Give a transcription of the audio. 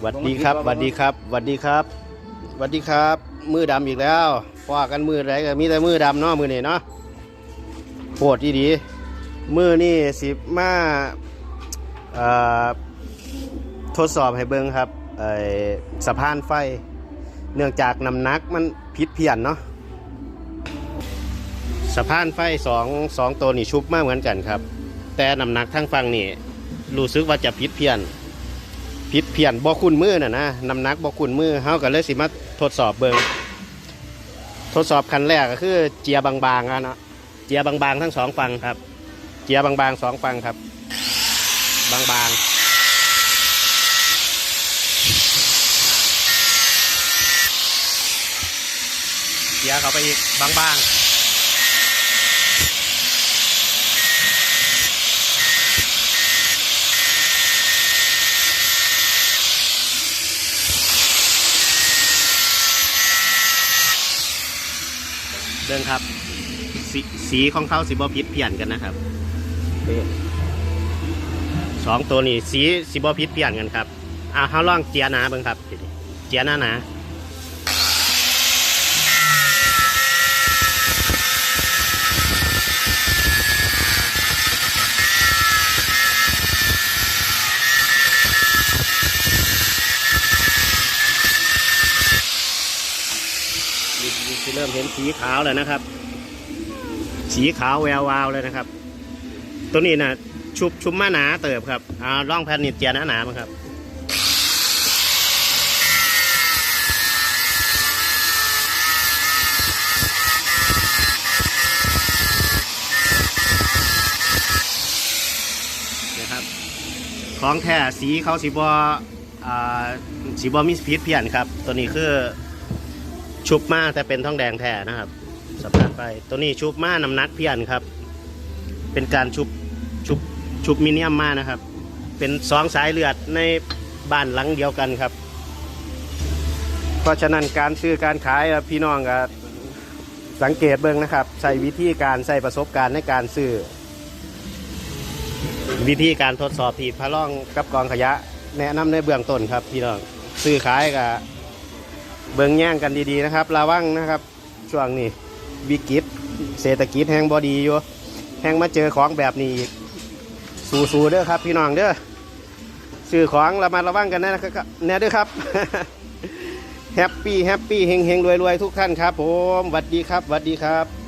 หวัดดีครับหวัดดีครับหวัดดีครับหวัดดีครับ มือดำอีกแล้วว่ากันมือไรก็มีแต่มือดำเนาะมือนี่เนาะโหดดีดีมือนี่สิมาเอ่อทดสอบให้เบิ่งครับไอ้สะพานไฟ เนื่องจากน้ำหนักมันผิดเพี้ยนเนาะสะพานไฟสองสองตัวนี่ชุบมากเหมือนกันครับ แต่น้ำหนักทั้งฟังนี่รู้สึกว่าจะผิดเพี้ยน ผิดเพี้ยนบ่คุณมือน่ะนะน้ำหนักบ่คุณมือเฮาก็เลยสิมาทดสอบเบิงทดสอบคันแรกก็คือ เจียบางๆอะเนาะเจียบางๆทั้งสองฝั่งครับ เจียบางๆสองฝั่งครับ บางๆเจียเข้าไปอีกบางๆ เดินครับสสีของเขาสิบอพิษเปลี่ยนกันนะครับสองตัวนี้สีสิบอพิษเปลี่ยนกันครับอ่าเขาล่องเจียนาเบิ่งครับเจียหนาหนา นี่เริ่มเห็นสีขาวแล้วนะครับ สีขาวแวววาวเลยนะครับ ตัวนี้นะชุบชุบมาหนาเติบครับอ่าล่องแผ่นนิดเจียหนาหนามั้งครับนะครับ ของแท้สีเขาสีบอ่าสีบอมิสพีทเพียนครับ ตัวนี้คือ ชุบมาแต่เป็นทองแดงแท้นะครับสะพานไปตัวนี้ชุบมาน้ำนักเพียนครับ เป็นการชุบชุบชุบมิเนียมมานะครับ เป็นสองสายเลือดในบ้านหลังเดียวกันครับ เพราะฉะนั้นการซื้อการขายพี่น้องก็สังเกตเบิ่งนะครับ ใส่วิธีการใส่ประสบการณ์ในการซื้อวิธีการทดสอบที่พระล่องกับกองขยะ แนะนำในเบื้องต้นครับพี่น้องซื้อขายกับ เบิ่งแย่งกันดีๆนะครับ ระวังนะครับ ช่วงนี้วิกฤตเศรษฐกิจแห่งบอดีอยู่แห่งมาเจอของแบบนี้อีกสู้ๆเด้อครับ พี่น้องเด้อซื้อของระมัดระวังกันนะครับแน่ด้วยครับแฮปปี้แฮปปี้เฮงเฮงรวยรวยๆทุกท่านครับ ผมหวัดดีครับหวัดดีครับ